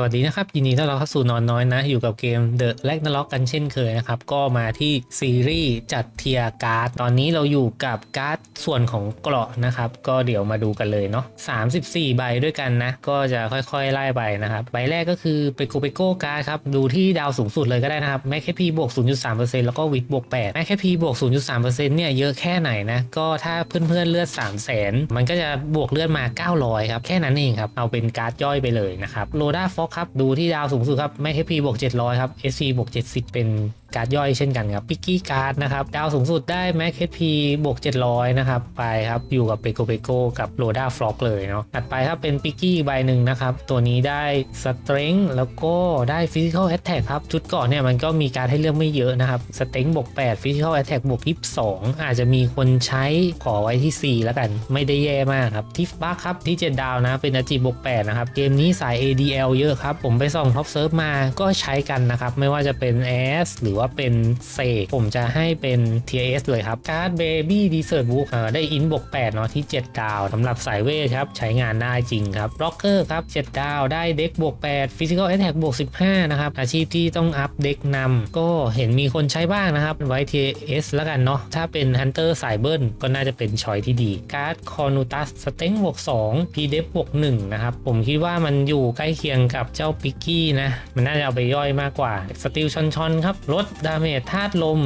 สวัสดีนะครับ ยินดีต้อนรับเข้าสู่นอนน้อยนะ อยู่กับเกม The Ragnarok กันเช่นเคยนะครับ ก็มาที่ซีรีส์จัดเทียร์การ์ด ตอนนี้เราอยู่กับการ์ดส่วนของเกราะนะครับ ก็เดี๋ยวมาดูกันเลยเนาะ34 ใบด้วยกันนะ ก็จะค่อยๆ ไล่ไปนะครับ ใบแรกก็คือเปโกเปโกการ์ดครับ ดูที่ดาวสูงสุดเลยก็ได้นะครับ แมคแคพีบวก 0.3%แล้วก็วิทบวก 8 แมคแคพีบวก 0.3%เนี่ยเยอะแค่ไหนนะ ก็ถ้าเพื่อนๆเลือด 3 0 0 0 0 0มันก็จะบวกเลือดมา 900 ครับ แค่นั้นเองครับ เอาเป็นการ์ดย่อยไปเลยนะครับโลด้าฟ็อกครับ ดูที่ดาวสูงสุดครับแมคแคพีบวก700 ครับ SC บวก 70 เป็นการ์ดย่อยเช่นกันครับปิกกี้การ์ดนะครับดาวสูงสุดได้แมคแคพีบวก700 นะครับ ไปครับ อยู่กับเปโกเปโกกับโลด้าฟล็อกเลยเนาะถัดไปครับเป็นปิกกี้ใบหนึ่งนะครับ ตัวนี้ได้สเตร n งแล้วก็ได้ฟิสิกอลแอ t แทกครับ ชุดก่อนเนี่ยมันก็มีการให้เลือกไม่เยอะนะครับสเต n งบวก8ฟิสิกอลแอ t แทกบวก22 อาจจะมีคนใช้ขอไว้ที่ 4 แล้วกัน ไม่ได้แย่มากครับทิฟบัคครับที่7ดาวนะเป็นอาจีบวก8นะครับเกมนี้สาย ADL เยอะครับผมไปส่องท็อปเซิร์ฟมาก็ใช้กันนะครับไม่ว่าจะเป็น S หรือว่าเป็นเซกผมจะให้เป็น TS เลยครับการ์ด Baby Desert Book อ่าได้อินบวก8เนาะที่ 7 ดาวสำหรับสายเวทครับ ใช้งานได้จริงครับร็อกเกอร์ครับ 7 ดาวได้เด็กบวก8 Physical Attack บวก15 นะครับ อาชีพที่ต้องอัพเด็กนำก็เห็นมีคนใช้บ้างนะครับ ไว้ TS แล้วกันเนาะถ้าเป็น Hunter สายเบิ้ลก็น่าจะเป็นชอยที่ดีการ์ด Cornutus สเต็งบวก2 p d e f บวก1นะครับผมคิดว่ามันอยู่ใกล้เคียงกับเจ้าปิกกี้นะมันน่าจะเอาไปย่อยมากกว่าสติลชอนชอนครับลดดาเมจธาตุลม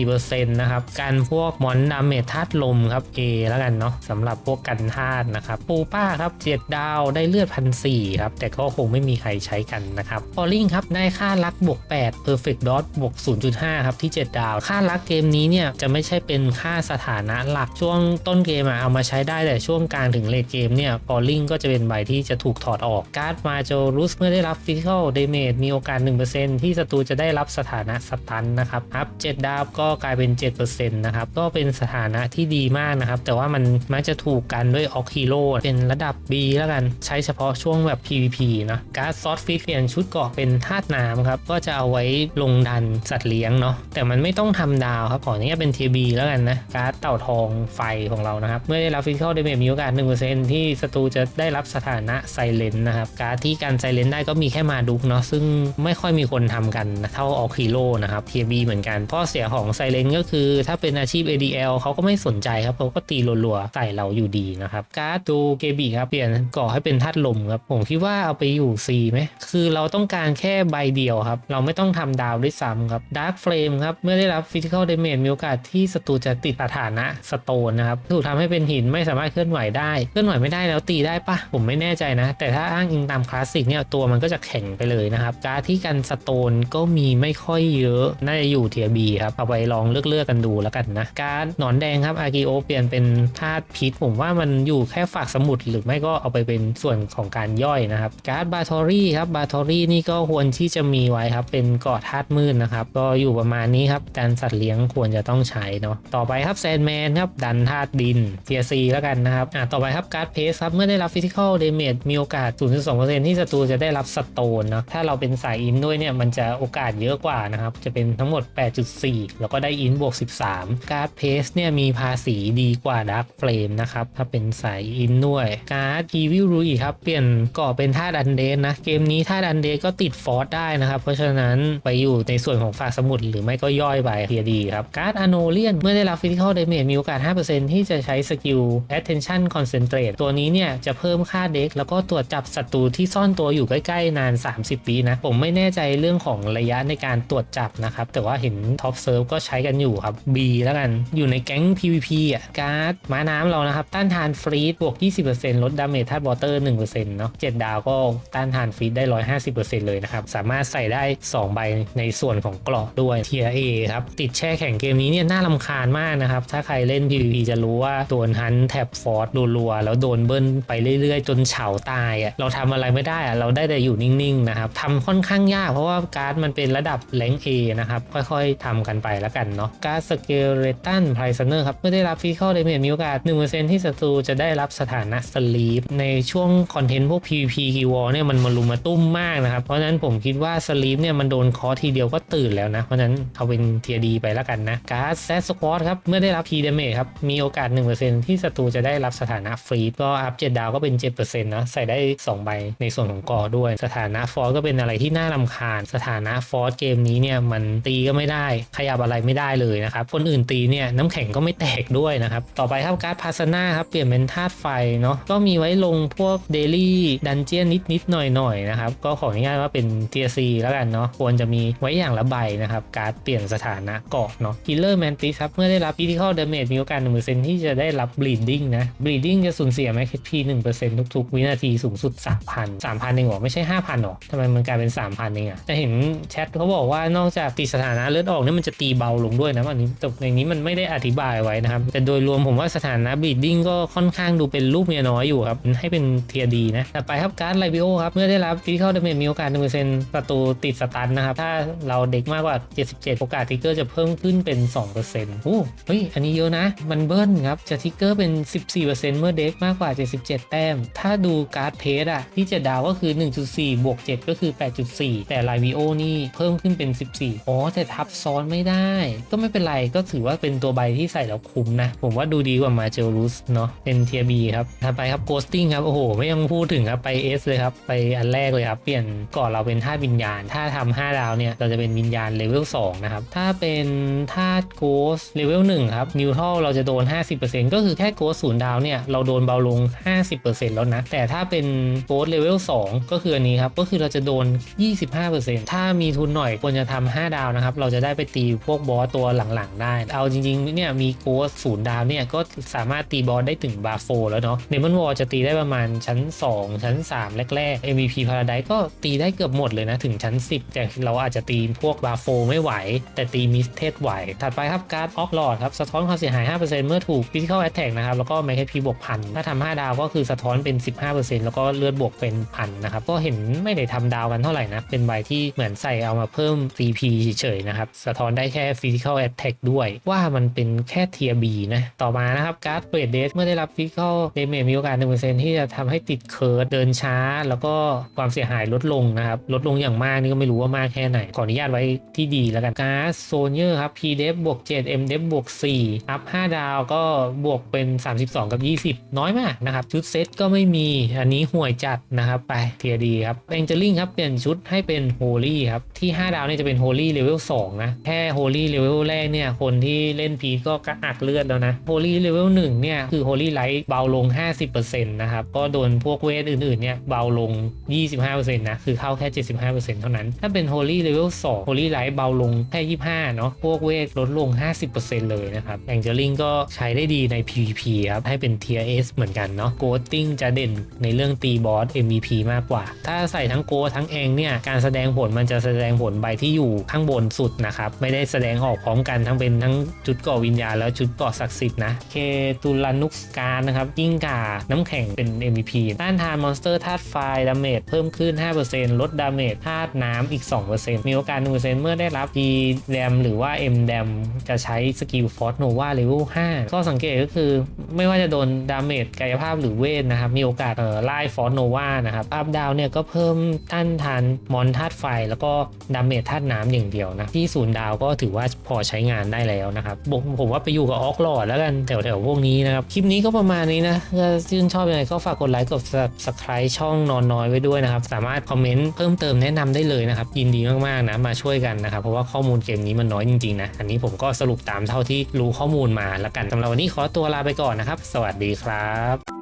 14%นะครับการพวกมอนดาเมจธาตุลมครับ A แล้วกันเนาะสำหรับพวกกันธาตุนะครับ ปูป้าครับ 7 ดาวได้เลือดพันสครับ แต่ก็คงไม่มีใครใช้กันนะครับพอลิงครับ ได้ค่ารักบวก8 Perfect Dot บวก 0.5 ครับที่ 7 ดาว ค่ารักเกมนี้เนี่ยจะไม่ใช่เป็นค่าสถานะหลักช่วงต้นเกมอะเอามาใช้ได้แต่ช่วงกลางถึงเลทเกมเนี่ยพอลิงก็จะเป็นใบที่จะถูกถอดออกการ์ดมาโจรุสเมื่อได้รับฟิสิกอลเดเมจมีโอกาส 1%ที่ศัตรูจะได้รับสถานะสตันนะครับครับ7ดาวก็กลายเป็น 7%นะครับก็เป็นสถานะที่ดีมากนะครับ แต่ว่ามันมักจะถูกกันด้วยออกฮีโร่เป็นระดับ B แล้วกันใช้เฉพาะช่วงแบบ PVP นะการ์ดซอสฟิเปลี่ยนชุดเกาะเป็นธาตุน้ำครับก็จะเอาไว้ลงดันสัตว์เลี้ยงเนาะแต่มันไม่ต้องทำดาวครับขออนุญาตเป็น TB แล้วกันนะการ์ดเต่าทองไฟของเรานะครับ เมื่อได้รับฟิสิกอลเดเมจมีโอกาส 1%ที่ศัตรูจะได้รับสถานะไซเลนนะครับการ์ดที่กันไซเลนได้ก็มีแค่มาดุกเนาะซึ่งไม่ค่อยมีคนทำกันนะเท่าออกฮีโร่นะครับ TB เหมือนกันข้อเสียของไซเลนก็คือ ถ้าเป็นอาชีพ ADL เขาก็ไม่สนใจครับเขาก็ตีรัวๆใส่เราอยู่ดีนะครับการ์ดดูเกบีครับเปลี่ยนก่อให้เป็นธาตุลมครับผมคิดว่าเอาไปอยู่ C ไหมคือเราต้องการแค่ใบเดียวครับ เราไม่ต้องทำดาวด้วยซ้ำครับดาร์ f เฟ m มครับเมื่อได้รับฟิสิกอลเดเมจมีโอกาสที่ศัตรูจะติดสถานะสโตนนะครับถูกทำให้เป็นหินไม่สามารถเคลื่อนไหวได้เคลื่อนไหวไม่ได้แล้วตีได้ปะผมไม่แน่ใจนะ แต่ถ้าอ้างอิงตามคลาสสิกเนี่ยตัวมันก็จะแข็งไปเลยนะครับการ์ดที่กันสโตนก็มีไม่ค่อยเยอะน่าจะอยู่เทียบีครับ เอาไปลองเลือกเลือกกันดูแล้วกันนะ การหนอนแดงครับอากิโอเปลี่ยนเป็นธาตุพิษ ผมว่ามันอยู่แค่ฝากสมุดหรือไม่ก็เอาไปเป็นส่วนของการย่อยนะครับ การ์ดบาทอรี่ครับบาทอรี่นี่ก็ควรที่จะมีไว้ครับ เป็นเกาะธาตุมืดนนะครับ ก็อยู่ประมาณนี้ครับการสัตว์เลี้ยงควรจะต้องใช้เนาะต่อไปครับแซนแมนครับดันธาตุดินเทียซีแล้วกันนะครับอ่าต่อไปครับการ์ดเพสครับเมื่อได้รับฟิสิกอลเดเมจมีโอกาส 0.2%ที่ศัตรูจะได้รับสโตนเนาะถ้าเราเป็นสายอินด้วยเนี่ยมันจะโอกาสเยอะกว่านะครับจะเป็นทั้งหมด 8.4 แล้วก็ได้อินบวก 13 การ์ดเพสเนี่ยมีภาษีดีกว่าดักเฟลมนะครับ ถ้าเป็นสายอินด้วยการ์ดอีวิลรูอีครับ เปลี่ยนก่อเป็นธาตุอันเดนนะ เกมนี้ธาตุอันเดนก็ติดฟอร์สได้นะครับ เพราะฉะนั้นไปอยู่ในส่วนของฝากสมุดหรือไม่ก็ย่อยไปเทียดีครับการ์ดอโนเลียนเมื่อได้รับฟิสิกอลเดเมจมีโอกาส 5%ที่จะใช้สกิล attention concentrate ตัวนี้เนี่ยจะเพิ่มค่าเด็ก แล้วก็ตรวจจับศัตรูที่ซ่อนตัวอยู่ใกล้ๆนาน 30ปีนะผมไม่แน่ใจเรื่องของระยะในการตรวจจับนะครับ แต่ว่าเห็นท็อปเซิร์ฟก็ใช้กันอยู่ครับ B แล้วกัน อยู่ในแก๊ง PVP อะ การ์ดม้าน้ำเรานะครับ ต้านทานฟรีดบวก 20%ลดดาเมจธาตุวอเตอร์1%เนาะ7ดาวก็ต้านทานฟรีดได้ 150%เลยนะครับ สามารถใส่ได้ 2 ใบในส่วนของเกราะด้วยเทีย A ครับ ติดแช่แข่งเกมนี้เนี่ยน่าลำคาญมากนะครับ ถ้าใครเล่น PVP จะรู้ว่าโดนฮันแท็บฟอร์ดรัวๆแล้วโดนเบิ้ลไปเรื่อยๆ จนเฉาตายอะเราทำอะไรไม่ได้อะเราได้แต่อยู่นิ่งๆนะครับทำค่อนข้างยากเพราะว่าการ์ดมันเป็นระดับแรง A นะครับ ค่อยๆทำกันไปแล้วกันเนาะการสเกลเลตันไพรซเนอร์ครับเมื่อได้รับฟิ s ิคอลเดเมจมีโอกาส 1%ที่ศัตรูจะได้รับสถานะสลีปในช่วงคอนเทนต์พวก PVP กีวอลเนี่ยมันมารุมมาตุ้มมากนะครับ เพราะฉะนั้นผมคิดว่าสลีปเนี่ยมันโดนคอทีเดียวก็ตื่นแล้วนะ เพราะฉะนั้นเอาเป็นเทียดีไปแล้วกันนะการแซสควอตครับเมื่อได้รับ P เดเมจครับมีโอกาส 1%ที่ศัตรูจะได้รับสถานะฟรีก็อัพ7ดาวก็เป็น 7%นะใส่ได้ 2 ใบในส่วนของกอด้วย สถานะฟอร์ก็เป็นอะไรที่น่ารำคาญ สถานะฟอร์เกมนี้เนี่ยมันตีก็ไม่ได้ ขยับอะไรไม่ได้เลยนะครับ คนอื่นตีเนี่ยน้ำแข็งก็ไม่แตกด้วยนะครับ ต่อไปครับการ์ดพาสนาครับเปลี่ยนเป็นธาตุไฟเนาะก็มีไว้ลงพวกเดลี่ดันเจียนนิดนิดๆหน่อยหน่อยนะครับ ก็ขออนุญาตว่าเป็นเทียซีแล้วกันเนาะควรจะมีไว้อย่างละใบนะครับ การ์ดเปลี่ยนสถานะเกาะเนาะกิลเลอร์แมนติสครับเมื่อได้รับ critical damage มีโอกาส1%ที่จะได้รับ bleeding นะ bleeding จะสูญเสีย max HP 1%ทุกๆ วินาทีสูงสุด3,000 3,000เองหรอไม่ใช่5,000หรอทำไมมันกลายเป็น3,000เองอะจะเห็นแชทเขาบอกว่านอกจากติดสถานะเลือดออกนี่มันจะตีเบาลงด้วยนะอันนี้แต่ในนี้มันไม่ได้อธิบายไว้นะครับ แต่โดยรวมผมว่าสถานะ bleeding ก็ค่อนข้างดูเป็นรูปเมียน้อยอยู่ครับ ให้เป็นเทียดีนะต่อไปครับการ์ดไลบิโอครับ เมื่อได้รับ critical damage มีโอกาส1%ประตูติดสตันนะครับ ถ้าเราเด็กมากกว่า 77 โอกาสทิกเกอร์จะเพิ่มขึ้นเป็น 2%โอ้เฮ้ยอันนี้เยอะนะ มันเบิ้ลครับ จะทิกเกอร์เป็น 14%เมื่อเด็กมากกว่า 77 แต้ม ถ้าดูการ์ดเพจอะที่จะดาวก็คือ 1.4 บวก 7 ก็คือ 8.4 แต่ไลบิโอนี่เพิ่มขึ้นเป็น 14อ๋อแต่ทับซ้อนไม่ได้ ก็ไม่เป็นไรก็ถือว่าเป็นตัวใบที่ใส่แล้วคุ้มนะ ผมว่าดูดีกว่ามาเจลรุสเนาะเป็นเทียบีครับถัดไปครับโกสติ้งครับ โอ้โห ไม่ต้องพูดถึงครับ ไป S เลยครับ ไปอันแรกเลยครับ เปลี่ยนก่อนเราเป็นธาวิญญาณ ถ้าทำ5ดาวเนี่ย เราจะเป็นวิญญาณเลเวล2นะครับ ถ้าเป็นธาโกสเลเวล1ครับนิวทัลเราจะโดน 50%ก็คือแค่โกสศูนย์ดาวเนี่ยเราโดนเบาลง 50%แล้วนะ แต่ถ้าเป็นโกสเลเวล2ก็คืออันนี้ครับก็คือเราจะโดน 25%ถ้ามีทุนหน่อยควรจะทำ5ดาวนะครับ เราจะได้ไปตีพวกบอสตัวหลังๆ ได้ เอาจริงๆเนี่ยมีโกสศูนย์ดาวเนี่ยก็สามารถตีบอสได้ถึงบาโฟแล้วเนาะเดมอนวอลจะตีได้ประมาณชั้น 2 ชั้น 3 แรกๆ MVP Paradise ก็ตีได้เกือบหมดเลยนะ ถึงชั้น 10 แต่เราอาจจะตีพวกบาโฟไม่ไหว แต่ตีมิสเทสไหว ถัดไปครับการ์ดออกลอดครับ สะท้อนความเสียหาย 5%เมื่อถูก Physical Attack นะครับ แล้วก็ m a ค p บวกพันถ้าทำ5ดาวก็คือสะท้อนเป็น 15%แล้วก็เลือดบวกเป็นพันนะครับก็เห็นไม่ได้ทำดาวกันเท่าไหร่นะเป็นใบที่เหมือนใส่เอามาเพิ่ม CP เฉยๆนะครับ สะท้อนได้แค่ Physical Attack ด้วย ว่ามันเป็นแค่เทียบีนะ ต่อมานะครับการ์ดเปรดเดสเมื่อได้รับ Physical Damage มีโอกาส 1%ที่จะทำให้ติดเคิร์ดเดินช้า แล้วก็ความเสียหายลดลงนะครับ ลดลงอย่างมากนี่ก็ไม่รู้ว่ามากแค่ไหน ขออนุญาตไว้ที่ดีแล้วกันการ์ดโซเยอร์ครับ P d e f บวก7 M d e f บวก4อัพ5ดาวก็บวกเป็น 32 กับ 20 น้อยมากนะครับชุดเซตก็ไม่มีอันนี้ห่วยจัดนะครับไปเทียดีครับแองเจลิงครับเปลี่ยนชุดให้เป็นโฮลี่ครับที่ 5 ดาวนี่จะเป็นโฮลี่เลเวล2นะ แค่โฮลี่เลเวลแรกเนี่ย คนที่เล่นพีก็กระอักเลือดแล้วนะโฮลี่เลเวล1เนี่ย คือโฮลี่ไลท์เบาลง 50%นะครับ ก็โดนพวกเวทอื่นๆเนี่ย เบาลง 25%นะ คือเข้าแค่ 75%เท่านั้น ถ้าเป็นโฮลี่เลเวล2โฮลี่ไลท์เบาลงแค่ 25 เนาะพวกเวทลดลง 50%เลยนะครับแองเจลิงก็ใช้ได้ดีใน PVP ครับ ให้เป็น Tier S เหมือนกันเนาะโกดติ้งจะเด่นในเรื่องตีบอส MVP มากกว่า ถ้าใส่ทั้งโกทั้งเองเนี่ย การแสดงผลมันจะแสดงผลใบที่อยู่ข้างบนสุดนะครับ ไม่ได้แสดงออกพร้อมกันทั้งเป็นทั้งจุดก่อวิญญาณแล้วจุดก่อศักดิ์สิทธิ์นะเคตูลานุกสการนะครับยิ่งกาน้ำแข็งเป็น MVP ต้านทานมอนสเตอร์ธาตุไฟดาเมจเพิ่มขึ้น 5%ลดดาเมจธาตุน้ำอีก 2%มีโอกาส 1%เมื่อได้รับ G แดมหรือว่า M แดมจะใช้สกิลฟอร์ n โนวาเลเวล5ก็สังเกตก็คือไม่ว่าจะโดนดาเมจกายภาพหรือเวทนะครับ มีโอกาสเอ่อไล่ฟอร์ n โนวานะครับอัพดาวเนี่ยก็เพิ่มต้านทานมอนธาตุไฟ แล้วก็ดาเมจธาตุน้ำอย่างเดียวนะ ที่ศูนย์ดาวก็ถือว่าพอใช้งานได้แล้วนะครับผมว่าไปอยู่กับออกลอดแล้วกันแถวๆพวกนี้นะครับ คลิปนี้ก็ประมาณนี้นะถ้าชื่นชอบยังไงก็ฝากกดไลค์กด subscribe ช่องนอนน้อยไว้ด้วยนะครับ สามารถคอมเมนต์เพิ่มเติมแนะนำได้เลยนะครับ ยินดีมากๆนะมาช่วยกันนะครับ เพราะว่าข้อมูลเกมนี้มันน้อยจริงๆนะ อันนี้ผมก็สรุปตามเท่าที่รู้ข้อมูลมาแล้วกันสำหรับวันนี้ขอตัวลาไปก่อนนะครับ สวัสดีครับ